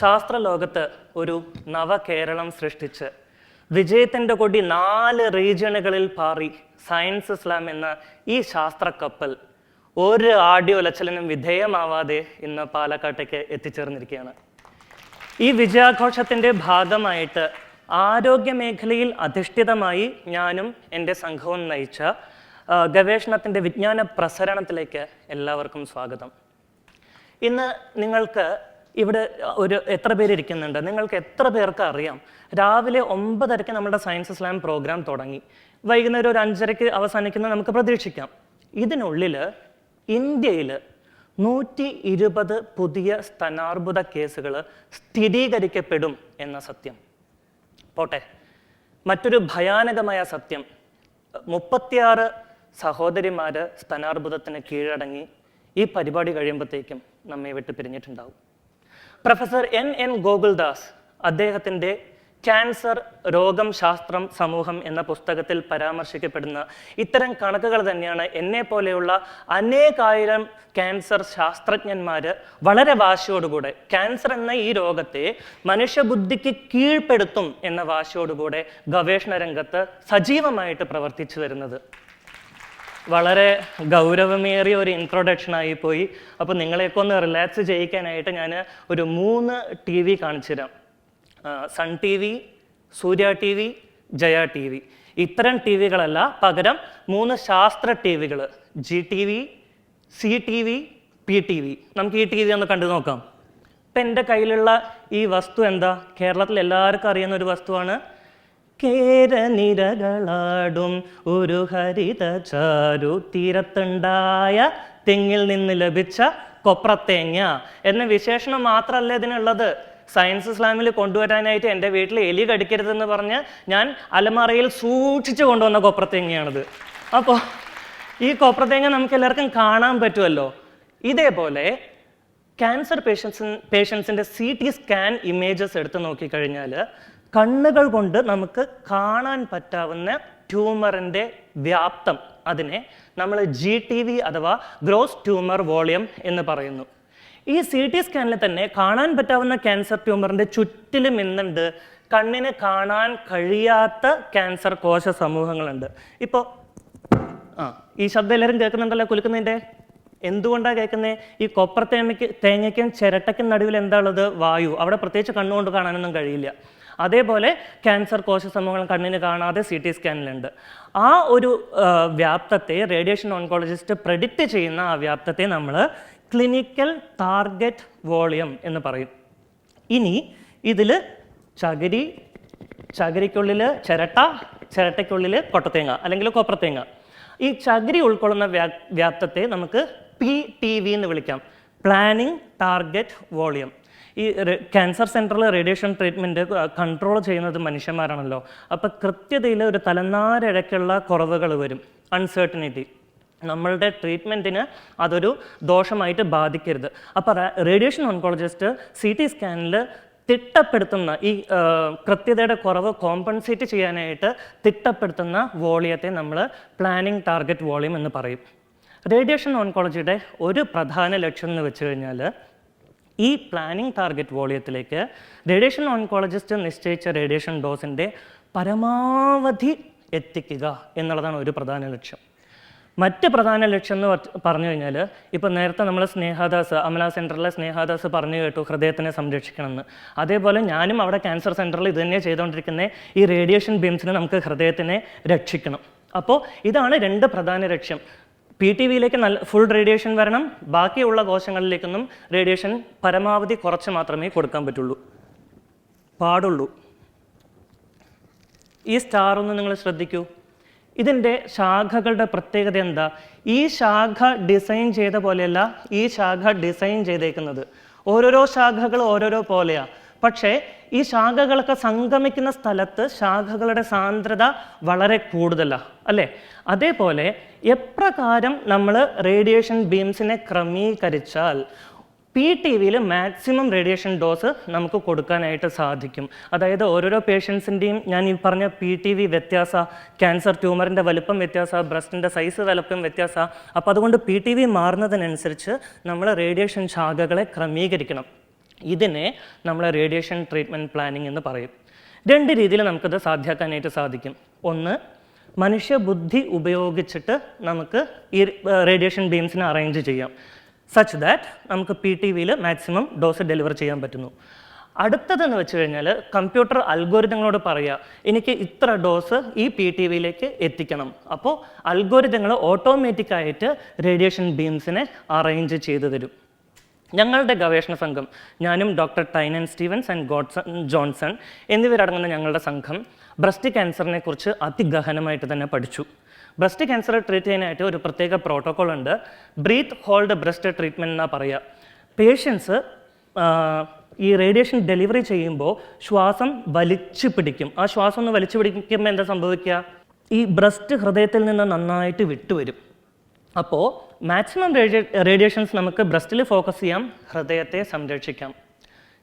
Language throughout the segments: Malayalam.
ശാസ്ത്രലോകത്ത് ഒരു നവകേരളം സൃഷ്ടിച്ച് വിജയത്തിന്റെ കൊടി നാല് റീജിയണുകളിൽ പാറി സയൻസ് ഇസ്ലാം എന്ന ഈ ശാസ്ത്ര കപ്പൽ ഒരു ആഡിയോ ലച്ചലിനും വിധേയമാവാതെ ഇന്ന് പാലക്കാട്ടേക്ക് എത്തിച്ചേർന്നിരിക്കുകയാണ്. ഈ വിജയാഘോഷത്തിന്റെ ഭാഗമായിട്ട് ആരോഗ്യ മേഖലയിൽ അധിഷ്ഠിതമായി ഞാനും എന്റെ സംഘവും നയിച്ച ഗവേഷണത്തിന്റെ വിജ്ഞാന പ്രസരണത്തിലേക്ക് എല്ലാവർക്കും സ്വാഗതം. ഇന്ന് നിങ്ങൾക്ക് ഇവിടെ ഒരു എത്ര പേര് ഇരിക്കുന്നുണ്ട്? നിങ്ങൾക്ക് എത്ര പേർക്ക് അറിയാം? രാവിലെ ഒമ്പതരയ്ക്ക് നമ്മുടെ സയൻസ് സ്ലാം പ്രോഗ്രാം തുടങ്ങി. വൈകുന്നേരം ഒരു അഞ്ചരയ്ക്ക് അവസാനിക്കുന്ന നമുക്ക് പ്രതീക്ഷിക്കാം. ഇതിനുള്ളിൽ ഇന്ത്യയിൽ നൂറ്റി ഇരുപത് പുതിയ സ്തനാർബുദ കേസുകൾ സ്ഥിരീകരിക്കപ്പെടും എന്ന സത്യം. പോട്ടെ. മറ്റൊരു ഭയാനകമായ സത്യം. മുപ്പത്തിയാറ് സഹോദരിമാര് സ്തനാർബുദത്തിന് കീഴടങ്ങി. ഈ പരിപാടി കഴിയുമ്പോഴത്തേക്കും നമ്മെ വിട്ട് പിരിഞ്ഞിട്ടുണ്ടാവും പ്രൊഫസർ എൻ എൻ ഗോകുൽദാസ് അദ്ദേഹത്തിന്റെ ക്യാൻസർ രോഗം ശാസ്ത്രം സമൂഹം എന്ന പുസ്തകത്തിൽ പരാമർശിക്കപ്പെടുന്ന ഇത്തരം കണക്കുകൾ തന്നെയാണ് എന്നെ പോലെയുള്ള അനേകായിരം ക്യാൻസർ ശാസ്ത്രജ്ഞന്മാർ വളരെ വാശിയോടുകൂടെ ക്യാൻസർ എന്ന ഈ രോഗത്തെ മനുഷ്യബുദ്ധിക്ക് കീഴ്പ്പെടുത്തും എന്ന വാശിയോടുകൂടെ ഗവേഷണ രംഗത്ത് സജീവമായിട്ട് പ്രവർത്തിച്ചു വരുന്നത്. വളരെ ഗൗരവമേറിയ ഒരു ഇൻട്രൊഡക്ഷൻ ആയിപ്പോയി പോയി. അപ്പോൾ നിങ്ങളെയൊക്കെ ഒന്ന് റിലാക്സ് ചെയ്യിക്കാനായിട്ട് ഞാൻ ഒരു മൂന്ന് ടി വി കാണിച്ചുതരാം sun T V Surya T V Jaya T V ഇത്തരം ടി വികളല്ല പകരം മൂന്ന് ശാസ്ത്ര T വികൾ G T V C T V P T V നമുക്ക് ഈ ടി വി ഒന്ന് കണ്ടു നോക്കാം. ഇപ്പം എന്റെ കയ്യിലുള്ള ഈ വസ്തു എന്താ? കേരളത്തിൽ എല്ലാവർക്കും അറിയുന്ന ഒരു വസ്തുവാണ് കേരനിരകളാടും ഒരു ഹരിത ചാരു തീരത്തുണ്ടായ തെങ്ങിൽ നിന്ന് ലഭിച്ച കൊപ്രത്തേങ്ങ എന്ന വിശേഷണം മാത്രമല്ല ഇതിനുള്ളത്. സയൻസ് ഇസ്ലാമിൽ കൊണ്ടുവരാനായിട്ട് എന്റെ വീട്ടിൽ എലി കടിക്കരുതെന്ന് പറഞ്ഞ് ഞാൻ അലമാറയിൽ സൂക്ഷിച്ചു കൊണ്ടുവന്ന കൊപ്രത്തേങ്ങയാണിത്. അപ്പോൾ ഈ കൊപ്രത്തേങ്ങ നമുക്ക് എല്ലാവർക്കും കാണാൻ പറ്റുമല്ലോ. ഇതേപോലെ ക്യാൻസർ പേഷ്യൻസ് പേഷ്യൻസിന്റെ സി ടി സ്കാൻ ഇമേജസ് എടുത്ത് നോക്കിക്കഴിഞ്ഞാൽ കണ്ണുകൾ കൊണ്ട് നമുക്ക് കാണാൻ പറ്റാവുന്ന ട്യൂമറിന്റെ വ്യാപ്തം അതിനെ നമ്മൾ ജി ടി വി അഥവാ ഗ്രോസ് ട്യൂമർ വോളിയം എന്ന് പറയുന്നു. ഈ സി ടി സ്കാനിൽ തന്നെ കാണാൻ പറ്റാവുന്ന ക്യാൻസർ ട്യൂമറിന്റെ ചുറ്റിലും ഇന്നുണ്ട്. കണ്ണിന് കാണാൻ കഴിയാത്ത ക്യാൻസർ കോശ സമൂഹങ്ങളുണ്ട്. ഇപ്പോൾ ആ ഈ ശബ്ദം എല്ലാവരും കേൾക്കുന്നുണ്ടല്ലോ കുലുക്കുന്നതിന്റെ? എന്തുകൊണ്ടാണ് കേൾക്കുന്നത് ഈ കൊപ്പർ തേമയ്ക്ക് തേങ്ങയ്ക്കും ചിരട്ടയ്ക്കും നടുവിൽ എന്താണുള്ളത്? വായു. അവിടെ പ്രത്യേകിച്ച് കണ്ണുകൊണ്ട് കാണാനൊന്നും കഴിയില്ല. അതേപോലെ ക്യാൻസർ കോശ സമൂഹങ്ങൾ കണ്ണിന് കാണാതെ സി ടി സ്കാനിലുണ്ട്. ആ ഒരു വ്യാപ്തത്തെ റേഡിയേഷൻ ഓൺകോളജിസ്റ്റ് പ്രെഡിക്റ്റ് ചെയ്യുന്ന ആ വ്യാപ്തത്തെ നമ്മൾ ക്ലിനിക്കൽ ടാർഗറ്റ് വോളിയം എന്ന് പറയും. ഇനി ഇതിൽ ചകിരി ചകിരിക്കുള്ളിൽ ചിരട്ട ചിരട്ടയ്ക്കുള്ളിൽ കൊട്ടത്തേങ്ങ അല്ലെങ്കിൽ കൊപ്രത്തേങ്ങ ഈ ചകിരി ഉൾക്കൊള്ളുന്ന വ്യാ വ്യാപ്തത്തെ നമുക്ക് പി ടി വി എന്ന് വിളിക്കാം. പ്ലാനിങ് ടാർഗറ്റ് വോളിയം ഈ ക്യാൻസർ സെന്ററിൽ റേഡിയേഷൻ ട്രീറ്റ്മെന്റ് കൺട്രോൾ ചെയ്യുന്നത് മനുഷ്യന്മാരാണല്ലോ. അപ്പോൾ കൃത്യതയിൽ ഒരു തലനാരിഴയ്ക്കുള്ള കുറവുകൾ വരും. അൺസേർട്ടനിറ്റി നമ്മളുടെ ട്രീറ്റ്മെന്റിന് അതൊരു ദോഷമായിട്ട് ബാധിക്കരുത്. അപ്പോൾ റേഡിയേഷൻ ഓൺകോളജിസ്റ്റ് സി ടി സ്കാനിൽ തിട്ടപ്പെടുത്തുന്ന ഈ കൃത്യതയുടെ കുറവ് കോമ്പൻസേറ്റ് ചെയ്യാനായിട്ട് തിട്ടപ്പെടുത്തുന്ന വോളിയത്തെ നമ്മൾ പ്ലാനിങ് ടാർഗറ്റ് വോളിയം എന്ന് പറയും. റേഡിയേഷൻ ഓൺകോളജിയുടെ ഒരു പ്രധാന ലക്ഷ്യം എന്ന് വെച്ച് കഴിഞ്ഞാൽ ഈ പ്ലാനിംഗ് ടാർഗറ്റ് വോളിയത്തിലേക്ക് റേഡിയേഷൻ ഓൺകോളജിസ്റ്റ് നിശ്ചയിച്ച റേഡിയേഷൻ ഡോസിന്റെ പരമാവധി എത്തിക്കുക എന്നുള്ളതാണ് ഒരു പ്രധാന ലക്ഷ്യം. മറ്റ് പ്രധാന ലക്ഷ്യം എന്ന് പറ- പറഞ്ഞു കഴിഞ്ഞാൽ ഇപ്പം നേരത്തെ നമ്മൾ സ്നേഹാദാസ് അമല സെന്ററിലെ സ്നേഹാദാസ് പറഞ്ഞു കേട്ടു ഹൃദയത്തിനെ സംരക്ഷിക്കണമെന്ന്. അതേപോലെ ഞാനും അവിടെ ക്യാൻസർ സെന്ററിൽ ഇത് തന്നെ ചെയ്തുകൊണ്ടിരിക്കുന്ന ഈ റേഡിയേഷൻ ബീംസിനെ നമുക്ക് ഹൃദയത്തിനെ രക്ഷിക്കണം. അപ്പോൾ ഇതാണ് രണ്ട് പ്രധാന ലക്ഷ്യം. പി ടി വിയിലേക്ക് നല്ല ഫുൾ റേഡിയേഷൻ വരണം. ബാക്കിയുള്ള കോശങ്ങളിലേക്കൊന്നും റേഡിയേഷൻ പരമാവധി കുറച്ച് മാത്രമേ കൊടുക്കാൻ പറ്റുള്ളൂ. പാടുള്ളൂ. ഈ സ്റ്റാർ ഒന്ന് നിങ്ങൾ ശ്രദ്ധിക്കൂ. ഇതിന്റെ ശാഖകളുടെ പ്രത്യേകത എന്താ? ഈ ശാഖ ഡിസൈൻ ചെയ്ത പോലെയല്ല ഈ ശാഖ ഡിസൈൻ ചെയ്തേക്കുന്നത്. ഓരോരോ ശാഖകൾ ഓരോരോ പോലെയാണ് പക്ഷേ ഈ ശാഖകളൊക്കെ സംഗമിക്കുന്ന സ്ഥലത്ത് ശാഖകളുടെ സാന്ദ്രത വളരെ കൂടുതലാണ് അല്ലേ? അതേപോലെ എപ്രകാരം നമ്മൾ റേഡിയേഷൻ ബീംസിനെ ക്രമീകരിച്ചാൽ പി ടി വിയിൽ മാക്സിമം റേഡിയേഷൻ ഡോസ് നമുക്ക് കൊടുക്കാനായിട്ട് സാധിക്കും. അതായത് ഓരോരോ പേഷ്യൻസിന്റെയും ഞാൻ ഈ പറഞ്ഞ പി ടി വി വ്യത്യാസ ക്യാൻസർ ട്യൂമറിന്റെ വലുപ്പം വ്യത്യാസ ബ്രസ്റ്റിന്റെ സൈസ് വലുപ്പം വ്യത്യാസ അപ്പോൾ അതുകൊണ്ട് പി ടി വി മാറുന്നതിനനുസരിച്ച് നമ്മൾ റേഡിയേഷൻ ശാഖകളെ ക്രമീകരിക്കണം. ഇതിനെ നമ്മൾ റേഡിയേഷൻ ട്രീറ്റ്മെന്റ് പ്ലാനിംഗ് എന്ന് പറയും. രണ്ട് രീതിയിൽ നമുക്കത് സാധ്യമാക്കാനായിട്ട് സാധിക്കും. ഒന്ന് മനുഷ്യ ബുദ്ധി ഉപയോഗിച്ചിട്ട് നമുക്ക് ഈ റേഡിയേഷൻ ബീംസിനെ അറേഞ്ച് ചെയ്യാം സച്ച് ദാറ്റ് നമുക്ക് പി ടി വിയിൽ മാക്സിമം ഡോസ് ഡെലിവർ ചെയ്യാൻ പറ്റുന്നു. അടുത്തതെന്ന് വെച്ച് കഴിഞ്ഞാൽ കമ്പ്യൂട്ടർ അൽഗോരിതങ്ങളോട് പറയുക എനിക്ക് ഇത്ര ഡോസ് ഈ പി ടി വിയിലേക്ക് എത്തിക്കണം. അപ്പോൾ അൽഗോരിതങ്ങൾ ഓട്ടോമാറ്റിക്കായിട്ട് റേഡിയേഷൻ ബീംസിനെ അറേഞ്ച് ചെയ്തു തരും. ഞങ്ങളുടെ ഗവേഷണ സംഘം ഞാനും doctor Tynan Stevens and Godson Johnson എന്നിവരടങ്ങുന്ന ഞങ്ങളുടെ സംഘം ബ്രസ്റ്റ് ക്യാൻസറിനെ കുറിച്ച് അതിഗഹനമായിട്ട് തന്നെ പഠിച്ചു. ബ്രസ്റ്റ് ക്യാൻസർ ട്രീറ്റ് ചെയ്യാനായിട്ട് ഒരു പ്രത്യേക പ്രോട്ടോകോൾ ഉണ്ട്. ബ്രീത്ത് ഹോൾഡ് ബ്രസ്റ്റ് ട്രീറ്റ്മെന്റ് എന്നാ പറയുക. പേഷ്യൻസ് ഈ റേഡിയേഷൻ ഡെലിവറി ചെയ്യുമ്പോൾ ശ്വാസം വലിച്ചു പിടിക്കും. ആ ശ്വാസം ഒന്ന് വലിച്ചു പിടിക്കുമ്പോൾ എന്താ സംഭവിക്കുക? ഈ ബ്രസ്റ്റ് ഹൃദയത്തിൽ നിന്ന് നന്നായിട്ട് വിട്ടുവരും. അപ്പോൾ മാക്സിമം റേഡിയേഷൻസ് നമുക്ക് ബ്രസ്റ്റിൽ ഫോക്കസ് ചെയ്യാം ഹൃദയത്തെ സംരക്ഷിക്കാം.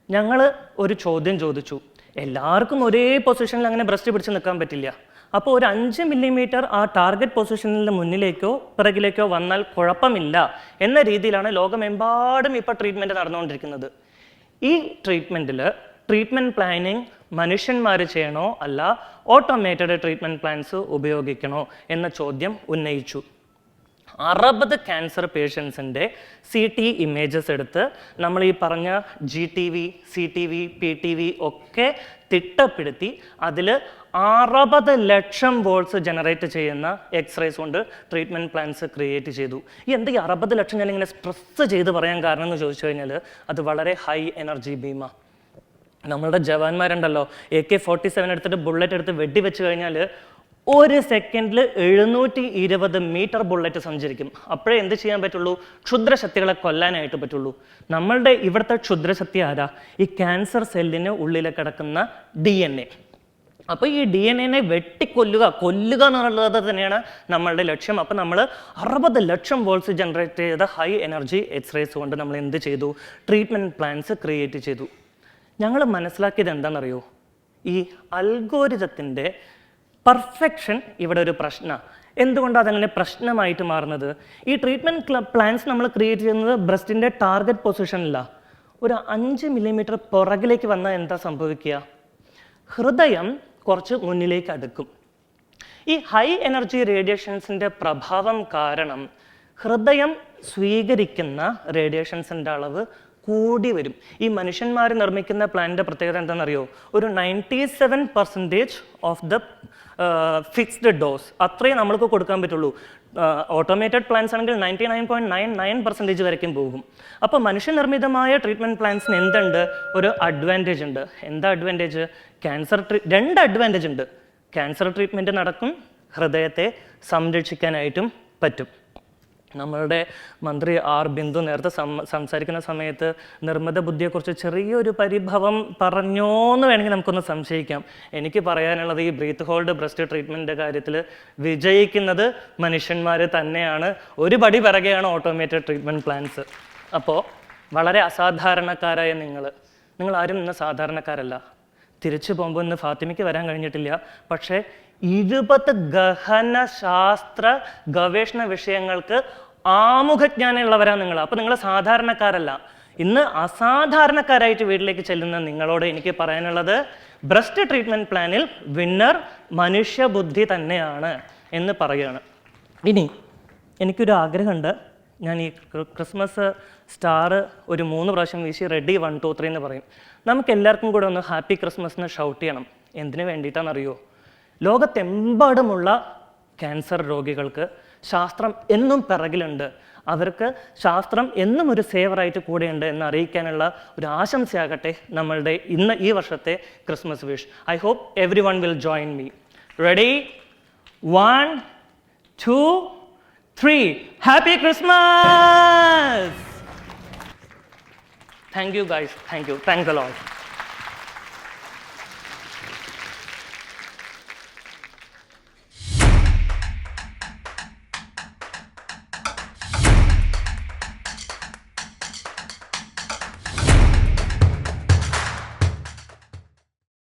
ഞങ്ങൾ ഒരു ചോദ്യം ചോദിച്ചു. എല്ലാവർക്കും ഒരേ പൊസിഷനിൽ അങ്ങനെ ബ്രസ്റ്റ് പിടിച്ച് നിൽക്കാൻ പറ്റില്ല. അപ്പോൾ ഒരു അഞ്ച് മില്ലിമീറ്റർ ആ ടാർഗറ്റ് പൊസിഷനിൽ മുന്നിലേക്കോ പിറകിലേക്കോ വന്നാൽ കുഴപ്പമില്ല എന്ന രീതിയിലാണ് ലോകമെമ്പാടും ഇപ്പോൾ ട്രീറ്റ്മെന്റ് നടന്നുകൊണ്ടിരിക്കുന്നത്. ഈ ട്രീറ്റ്മെന്റിൽ ട്രീറ്റ്മെന്റ് പ്ലാനിങ് മനുഷ്യന്മാർ ചെയ്യണോ അല്ല ഓട്ടോമേറ്റഡ് ട്രീറ്റ്മെന്റ് പ്ലാൻസ് ഉപയോഗിക്കണോ എന്ന ചോദ്യം ഉന്നയിച്ചു. അറുപത് ക്യാൻസർ പേഷ്യൻസിന്റെ സി ടി ഇമേജസ് എടുത്ത് നമ്മൾ ഈ പറഞ്ഞ G T V C T V P T V ഒക്കെ തിട്ടപ്പെടുത്തി അതിൽ അറുപത് ലക്ഷം വോൾട്സ് ജനറേറ്റ് ചെയ്യുന്ന എക്സ്റേസ് കൊണ്ട് ട്രീറ്റ്മെന്റ് പ്ലാൻസ് ക്രിയേറ്റ് ചെയ്തു. ഈ എന്ത് ഈ അറുപത് ലക്ഷം ഞാനിങ്ങനെ സ്ട്രെസ് ചെയ്ത് പറയാൻ കാരണം എന്ന് ചോദിച്ചു കഴിഞ്ഞാൽ അത് വളരെ ഹൈ എനർജി ഭീമ നമ്മളുടെ ജവാന്മാരുണ്ടല്ലോ എ കെ ഫോർട്ടി സെവൻ എടുത്തിട്ട് ബുള്ളറ്റ് എടുത്ത് വെടിവെച്ച് കഴിഞ്ഞാൽ ഒരു സെക്കൻഡിൽ എഴുന്നൂറ്റി ഇരുപത് മീറ്റർ ബുള്ളറ്റ് സഞ്ചരിക്കും. അപ്പോഴേ എന്ത് ചെയ്യാൻ പറ്റുള്ളൂ? ക്ഷുദ്രശക്തികളെ കൊല്ലാനായിട്ട് പറ്റുള്ളൂ. നമ്മളുടെ ഇവിടുത്തെ ക്ഷുദ്രശക്തി ആരാ? ഈ ക്യാൻസർ സെല്ലിന് ഉള്ളിൽ കിടക്കുന്ന ഡി എൻ എ അപ്പോൾ ഈ ഡി എൻ എനെ വെട്ടിക്കൊല്ലുക കൊല്ലുക എന്നുള്ളത് തന്നെയാണ് നമ്മളുടെ ലക്ഷ്യം. അപ്പോൾ നമ്മൾ അറുപത് ലക്ഷം വോൾട്സ് ജനറേറ്റ് ചെയ്ത ഹൈ എനർജി എക്സ്റേസ് കൊണ്ട് നമ്മൾ എന്ത് ചെയ്തു? ട്രീറ്റ്മെന്റ് പ്ലാൻസ് ക്രിയേറ്റ് ചെയ്തു. ഞങ്ങൾ മനസ്സിലാക്കിയത് എന്താണെന്നറിയോ? ഈ അൽഗോരിതത്തിന്റെ പെർഫെക്ഷൻ ഇവിടെ ഒരു പ്രശ്നമാണ് എന്തുകൊണ്ടാണ് അതങ്ങനെ പ്രശ്നമായിട്ട് മാറുന്നത്? ഈ ട്രീറ്റ്മെന്റ് പ്ലാൻസ് നമ്മൾ ക്രിയേറ്റ് ചെയ്യുന്നത് ബ്രസ്റ്റിന്റെ ടാർഗറ്റ് പൊസിഷനിലാണ് ഒരു അഞ്ച് മില്ലിമീറ്റർ പുറകിലേക്ക് വന്നാൽ എന്താ സംഭവിക്കുക? ഹൃദയം കുറച്ച് മുന്നിലേക്ക് അടുക്കും. ഈ ഹൈ എനർജി റേഡിയേഷൻസിന്റെ പ്രഭാവം കാരണം ഹൃദയം സ്വീകരിക്കുന്ന റേഡിയേഷൻസിന്റെ അളവ് കൂടി വരും. ഈ മനുഷ്യന്മാർ നിർമ്മിക്കുന്ന പ്ലാനിന്റെ പ്രത്യേകത എന്താണെന്നറിയോ? ഒരു ninety seven percentage of the fixed dose അത്രയും നമ്മൾക്ക് കൊടുക്കാൻ പറ്റുള്ളൂ. ഓട്ടോമേറ്റഡ് പ്ലാൻസ് ആണെങ്കിൽ ninety nine point nine nine percentage വരയ്ക്കും പോകും. അപ്പോൾ മനുഷ്യനിർമ്മിതമായ ട്രീറ്റ്മെന്റ് പ്ലാൻസിന് എന്തുണ്ട്? ഒരു അഡ്വാന്റേജ് ഉണ്ട്. എന്താ അഡ്വാന്റേജ് ക്യാൻസർ ട്രീ രണ്ട് അഡ്വാന്റേജ് ഉണ്ട്. ക്യാൻസർ ട്രീറ്റ്മെന്റ് നടക്കും. ഹൃദയത്തെ സംരക്ഷിക്കാനായിട്ടും പറ്റും. നമ്മളുടെ മന്ത്രി ആർ ബിന്ദു നേരത്തെ സംസാരിക്കുന്ന സമയത്ത് നിർമ്മിത ബുദ്ധിയെക്കുറിച്ച് ചെറിയൊരു പരിഭവം പറഞ്ഞോന്ന് വേണമെങ്കിൽ നമുക്കൊന്ന് സംശയിക്കാം. എനിക്ക് പറയാനുള്ളത് ഈ ബ്രീത്ത് ഹോൾഡ് ബ്രസ്റ്റ് ട്രീറ്റ്മെന്റിന്റെ കാര്യത്തിൽ വിജയിക്കുന്നത് മനുഷ്യന്മാർ തന്നെയാണ്. ഒരു പടി പിറകെയാണ് ഓട്ടോമേറ്റഡ് ട്രീറ്റ്മെന്റ് പ്ലാൻസ്. അപ്പോൾ വളരെ അസാധാരണക്കാരായ നിങ്ങൾ നിങ്ങൾ ആരും ഇന്ന് സാധാരണക്കാരല്ല. തിരിച്ചു പോകുമ്പോൾ ഇന്ന് ഫാത്തിമയ്ക്ക് വരാൻ കഴിഞ്ഞിട്ടില്ല. പക്ഷേ ഇരുപത് ഗഹന ശാസ്ത്ര ഗവേഷണ വിഷയങ്ങൾക്ക് ആമുഖജ്ഞാനമുള്ളവരാണ് നിങ്ങൾ അപ്പോൾ നിങ്ങൾ സാധാരണക്കാരല്ല. ഇന്ന് അസാധാരണക്കാരായിട്ട് വീട്ടിലേക്ക് ചെല്ലുന്ന നിങ്ങളോട് എനിക്ക് പറയാനുള്ളത് ബ്രസ്റ്റ് ട്രീറ്റ്മെന്റ് പ്ലാനിൽ വിന്നർ മനുഷ്യബുദ്ധി തന്നെയാണ് എന്ന് പറയുകയാണ്. ഇനി എനിക്കൊരു ആഗ്രഹമുണ്ട്. ഞാൻ ഈ ക്രിസ്മസ് സ്റ്റാർ ഒരു മൂന്ന് പ്രാവശ്യം വീശി റെഡി വൺ ടു ത്രീ എന്ന് പറയും. നമുക്ക് എല്ലാവർക്കും കൂടെ ഒന്ന് ഹാപ്പി ക്രിസ്മസ് എന്ന് ഷൗട്ട് ചെയ്യണം. എന്തിനു വേണ്ടിയിട്ടാണെന്നറിയോ? ലോകത്തെമ്പാടുമുള്ള ക്യാൻസർ രോഗികൾക്ക് ശാസ്ത്രം എന്നും പിറകിലുണ്ട്. അവർക്ക് ശാസ്ത്രം എന്നും ഒരു സേവറായിട്ട് കൂടെയുണ്ട് എന്ന് അറിയിക്കാനുള്ള ഒരു ആശംസയാകട്ടെ നമ്മളുടെ ഇന്ന് ഈ വർഷത്തെ Christmas wish. I hope every one will join me. Ready? One two three. Happy Christmas! Thank you guys. Thank you. Thanks a lot